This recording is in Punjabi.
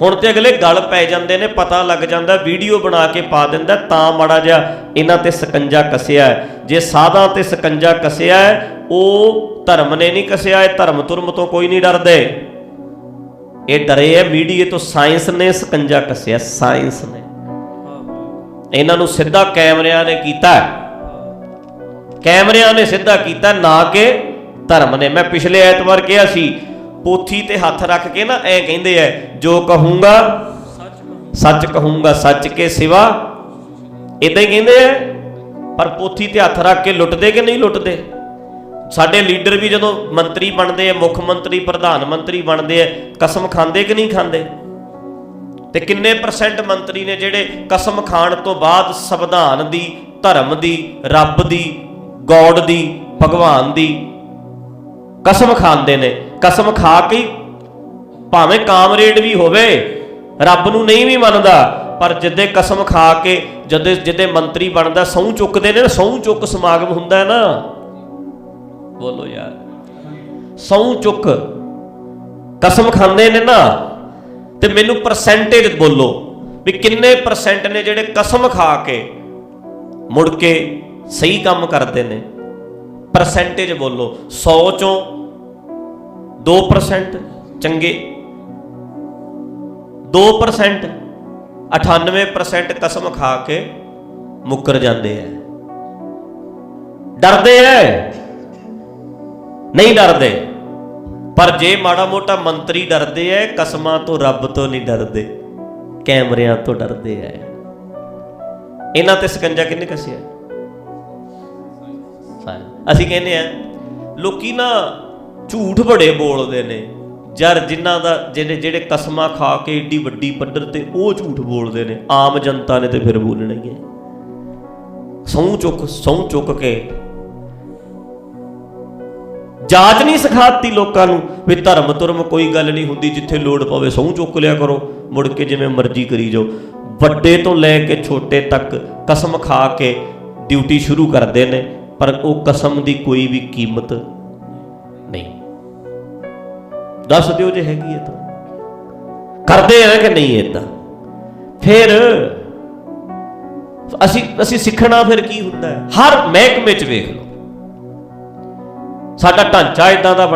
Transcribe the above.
ਹੁਣ ਤੇ ਅਗਲੇ ਗਲ ਪੈ ਜਾਂਦੇ ਨੇ, ਪਤਾ ਲੱਗ ਜਾਂਦਾ, ਵੀਡੀਓ ਬਣਾ ਕੇ ਪਾ ਦਿੰਦਾ, ਤਾਂ ਮਾੜਾ ਜਿਹਾ ਇਹਨਾਂ ਤੇ ਸਕੰਜਾ ਕੱਸਿਆ ਜੇ ਸਾਧਾਂ ਤੇ ਸਕੰਜਾ ਕੱਸਿਆ ਉਹ ਧਰਮ ਨੇ ਨਹੀਂ ਕੱਸਿਆ, ਇਹ ਧਰਮ ਤੁਰਮ ਤੋਂ ਕੋਈ ਨਹੀਂ ਡਰਦੇ। ਇਹ ਡਰੇ ਹੈ, ਮੀਡੀਏ ਤੋਂ ਸਾਇੰਸ ਨੇ ਸਕੰਜਾ ਕੱਸਿਆ, ਸਾਇੰਸ ਨੇ। ਇਹਨਾਂ ਨੂੰ ਸਿੱਧਾ ਕੈਮਰਿਆਂ ਨੇ ਕੀਤਾ ਕੈਮਰਿਆਂ ਨੇ ਸਿੱਧਾ ਕੀਤਾ, ਨਾ ਕਿ ਧਰਮ ਨੇ। ਮੈਂ ਪਿਛਲੇ ਐਤਵਾਰ ਕਿਹਾ ਸੀ ਪੋਥੀ ਤੇ ਹੱਥ ਰੱਖ ਕੇ ਨਾ ਐ ਕਹਿੰਦੇ ਐ, ਜੋ ਕਹੂੰਗਾ, ਸੱਚ ਕਹੂੰਗਾ, ਸੱਚ ਕੇ ਸਿਵਾ। ਇਦਾਂ ਹੀ ਕਹਿੰਦੇ ਐ, ਪਰ ਪੋਥੀ ਤੇ ਹੱਥ ਰੱਖ ਕੇ ਲੁੱਟਦੇ ਕਿ ਨਹੀਂ ਲੁੱਟਦੇ? ਸਾਡੇ ਲੀਡਰ ਵੀ ਜਦੋਂ ਮੰਤਰੀ ਬਣਦੇ ਐ, ਮੁੱਖ ਮੰਤਰੀ, ਪ੍ਰਧਾਨ ਮੰਤਰੀ ਬਣਦੇ ਐ, ਕਸਮ ਖਾਂਦੇ ਕਿ ਨਹੀਂ ਖਾਂਦੇ? ਤੇ ਕਿੰਨੇ ਪਰਸੈਂਟ ਮੰਤਰੀ ਨੇ ਜਿਹੜੇ ਕਸਮ ਖਾਣ ਤੋਂ ਬਾਅਦ ਸੰਵਿਧਾਨ ਦੀ, ਧਰਮ ਦੀ, ਰੱਬ ਦੀ, ਗੋਡ ਦੀ, ਭਗਵਾਨ ਦੀ ਕਸਮ ਖਾਂਦੇ ਨੇ? ਕਸਮ ਖਾ ਕੇ ਭਾਵੇਂ ਕਾਮਰੇਡ ਵੀ ਹੋਵੇ, ਰੱਬ ਨੂੰ ਨਹੀਂ ਵੀ ਮੰਨਦਾ, ਪਰ ਜਿੱਦੇ ਕਸਮ ਖਾ ਕੇ ਜਦੇ, ਜਿੱਦੇ ਮੰਤਰੀ ਬਣਦਾ, ਸਹੁੰ ਚੁੱਕਦੇ ਨੇ ਨਾ, ਸਹੁੰ ਚੁੱਕ ਸਮਾਗਮ ਹੁੰਦਾ ਨਾ। ਬੋਲੋ ਯਾਰ। ਸਹੁੰ ਚੁੱਕ, ਕਸਮ ਖਾਂਦੇ ਨੇ ਨਾ, ਤੇ ਮੈਨੂੰ ਪਰਸੈਂਟੇਜ ਬੋਲੋ ਵੀ ਕਿੰਨੇ ਪਰਸੈਂਟ ਨੇ ਜਿਹੜੇ ਕਸਮ ਖਾ ਕੇ ਮੁੜ ਕੇ ਸਹੀ ਕੰਮ ਕਰਦੇ ਨੇ। ਪਰਸੈਂਟੇਜ ਬੋਲੋ 100 ਚੋਂ 2% ਚੰਗੇ 2% 98% ਕਸਮ ਖਾ ਕੇ ਮੁੱਕਰ ਜਾਂਦੇ ਐ। ਡਰਦੇ ਐ। ਨਹੀਂ ਡਰਦੇ। ਪਰ ਜੇ ਮਾੜਾ ਮੋਟਾ ਮੰਤਰੀ ਡਰਦੇ ਐ, ਕਸਮਾਂ ਤੋਂ ਰੱਬ ਤੋਂ ਨਹੀਂ ਡਰਦੇ, ਕੈਮਰਿਆਂ ਤੋਂ ਡਰਦੇ ਐ। ਇਹਨਾਂ ਤੇ ਸਕੰਜਾ ਕਿੰਨੇ ਕੱਸਿਆ ਅਸੀਂ ਕਹਿੰਦੇ ਆ, ਲੋਕੀ ਨਾ ਝੂਠ ਬੜੇ ਬੋਲਦੇ ਨੇ। ਯਾਰ ਜਿਨ੍ਹਾਂ ਦਾ ਜਿਹੜੇ ਜਿਹੜੇ ਕਸਮਾਂ ਖਾ ਕੇ ਏਡੀ ਵੱਡੀ ਪੱਧਰ ਤੇ ਉਹ ਝੂਠ ਬੋਲਦੇ ਨੇ। ਆਮ ਜਨਤਾ ਨੇ ਤੇ ਫਿਰ ਬੋਲਣਾ ਹੀ ਹੈ। ਸਹੁੰ ਚੁੱਕ ਸਹੁੰ ਚੁੱਕ ਕੇ ਜਾਚ ਨਹੀਂ ਸਿਖਾਤੀ ਲੋਕਾਂ ਨੂੰ ਵੀ ਧਰਮ ਤੁਰਮ ਕੋਈ ਗੱਲ ਨਹੀਂ ਹੁੰਦੀ ਜਿੱਥੇ ਲੋੜ ਪਵੇ ਸਹੁੰ ਚੁੱਕ ਲਿਆ ਕਰੋ, ਮੁੜ ਕੇ ਜਿਵੇਂ ਮਰਜ਼ੀ ਕਰੀ ਜਾਓ। ਵੱਡੇ ਤੋਂ ਲੈ ਕੇ ਛੋਟੇ ਤੱਕ ਕਸਮ ਖਾ ਕੇ ਡਿਊਟੀ ਸ਼ੁਰੂ ਕਰਦੇ ਨੇ, ਪਰ ਉਹ ਕਸਮ ਦੀ ਕੋਈ ਵੀ ਕੀਮਤ ਦੱਸ ਦਿਓ ਜੇ ਹੈਗੀ ਹੈ ਤਾਂ। ਕਰਦੇ ਆ ਕਿ ਨਹੀਂ ਇਦਾਂ ਫਿਰ ਅਸੀਂ ਅਸੀਂ ਸਿੱਖਣਾ ਫਿਰ ਕੀ ਹੁੰਦਾ ਹੈ? ਹਰ ਮਹਿਕਮੇ 'ਚ ਵੇਖ ਲਓ। ਸਾਡਾ ਢਾਂਚਾ ਇਦਾਂ ਦਾ